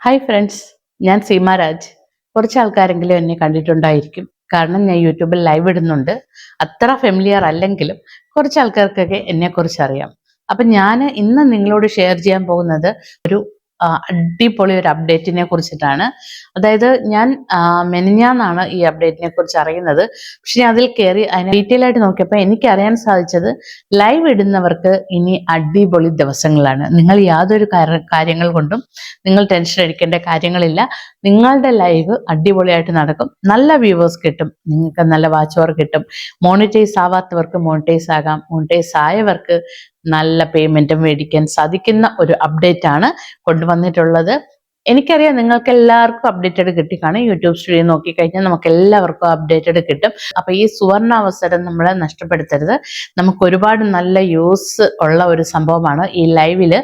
Hi friends ഞാൻ സീമ രാജ്. കുറച്ച് ആൾക്കാരെങ്കിലും എന്നെ കണ്ടിട്ടുണ്ടായിരിക്കും. കാരണം ഞാൻ യൂട്യൂബിൽ ലൈവ് ഇടുന്നുണ്ട്. അത്ര ഫെമിലിയർ അല്ലെങ്കിലും കുറച്ച് ആൾക്കാർക്കൊക്കെ എന്നെക്കുറിച്ച് അറിയാം അപ്പം ഞാൻ ഇന്ന് നിങ്ങളോട് ഷെയർ ചെയ്യാൻ പോകുന്നത് ഒരു അടിപൊളി ഒരു അപ്ഡേറ്റിനെ കുറിച്ചിട്ടാണ്. അതായത് ഞാൻ മെനിഞ്ഞാന്നാണ് ഈ അപ്ഡേറ്റിനെ കുറിച്ച് അറിയുന്നത്. പക്ഷെ ഞാൻ അതിൽ കയറി അതിനെ ഡീറ്റെയിൽ ആയിട്ട് നോക്കിയപ്പോൾ എനിക്ക് അറിയാൻ സാധിച്ചത് ലൈവ് ഇടുന്നവർക്ക് ഇനി അടിപൊളി ദിവസങ്ങളാണ്. നിങ്ങൾ യാതൊരു കാര്യങ്ങൾ കൊണ്ടും നിങ്ങൾ ടെൻഷൻ അടിക്കേണ്ട കാര്യങ്ങളില്ല. നിങ്ങളുടെ ലൈവ് അടിപൊളിയായിട്ട് നടക്കും. നല്ല വ്യൂവേഴ്സ് കിട്ടും. നിങ്ങൾക്ക് നല്ല വാച്ച് അവർ കിട്ടും. മോണിറ്റൈസ് ആവാത്തവർക്ക് മോണിറ്റൈസ് ആകാം. മോണിറ്റൈസ് ആയവർക്ക് നല്ല പേയ്മെന്റും മേടിക്കാൻ സാധിക്കുന്ന ഒരു അപ്ഡേറ്റ് ആണ് കൊണ്ടുവന്നിട്ടുള്ളത്. എനിക്കറിയാം നിങ്ങൾക്ക് എല്ലാവർക്കും അപ്ഡേറ്റഡ് കിട്ടിക്കാണും യൂട്യൂബ് സ്റ്റുഡിയോ നോക്കിക്കഴിഞ്ഞാൽ നമുക്ക് എല്ലാവർക്കും അപ്ഡേറ്റഡ് കിട്ടും. അപ്പൊ ഈ സുവർണ അവസരം നമ്മൾ നഷ്ടപ്പെടുത്തരുത്. നമുക്ക് ഒരുപാട് നല്ല യൂസ് ഉള്ള ഒരു സംഭവമാണ് ഈ ലൈവിൽ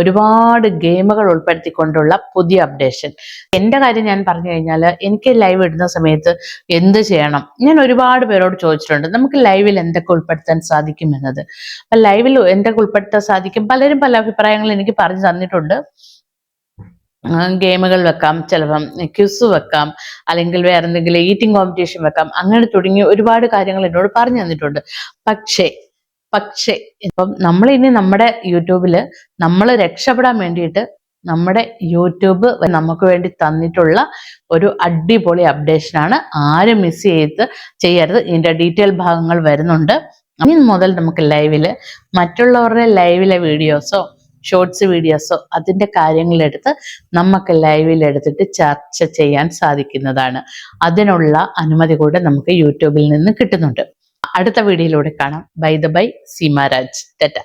ഒരുപാട് ഗെയിമുകൾ ഉൾപ്പെടുത്തിക്കൊണ്ടുള്ള പുതിയ അപ്ഡേഷൻ എന്റെ കാര്യം ഞാൻ പറഞ്ഞു കഴിഞ്ഞാൽ എനിക്ക് ലൈവ് ഇടുന്ന സമയത്ത് എന്ത് ചെയ്യണം? ഞാൻ ഒരുപാട് പേരോട് ചോദിച്ചിട്ടുണ്ട് നമുക്ക് ലൈവിൽ എന്തൊക്കെ ഉൾപ്പെടുത്താൻ സാധിക്കും എന്നത്? അപ്പൊ ലൈവിൽ എന്തൊക്കെ ഉൾപ്പെടുത്താൻ സാധിക്കും? പലരും പല അഭിപ്രായങ്ങൾ എനിക്ക് പറഞ്ഞു തന്നിട്ടുണ്ട്. ഗെയിമുകൾ വെക്കാം ചിലപ്പം ക്യൂസ് വെക്കാം അല്ലെങ്കിൽ വേറെ എന്തെങ്കിലും ഈറ്റിംഗ് കോമ്പറ്റീഷൻ വെക്കാം അങ്ങനെ തുടങ്ങി ഒരുപാട് കാര്യങ്ങൾ എന്നോട് പറഞ്ഞു തന്നിട്ടുണ്ട്. പക്ഷേ പക്ഷേ ഇപ്പം നമ്മൾ ഇനി നമ്മുടെ യൂട്യൂബിൽ നമ്മൾ രക്ഷപ്പെടാൻ വേണ്ടിയിട്ട് നമ്മുടെ യൂട്യൂബ് നമുക്ക് വേണ്ടി തന്നിട്ടുള്ള ഒരു അടിപൊളി അപ്ഡേഷൻ ആണ്. ആരും മിസ് ചെയ്ത് ചെയ്യരുത്. ഇതിന്റെ ഡീറ്റെയിൽ ഭാഗങ്ങൾ വരുന്നുണ്ട്. ഇനി മുതൽ നമുക്ക് ലൈവിൽ മറ്റുള്ളവരുടെ ലൈവിലെ വീഡിയോസോ ഷോർട്സ് വീഡിയോസോ അതിന്റെ കാര്യങ്ങളെടുത്ത് നമുക്ക് ലൈവിൽ എടുത്തിട്ട് ചർച്ച ചെയ്യാൻ സാധിക്കുന്നതാണ്. അതിനുള്ള അനുമതി കൂടെ നമുക്ക് യൂട്യൂബിൽ നിന്ന് കിട്ടുന്നുണ്ട്. അടുത്ത വീഡിയോയിലൂടെ കാണാം. By the by Seemaraj ടെറ്റ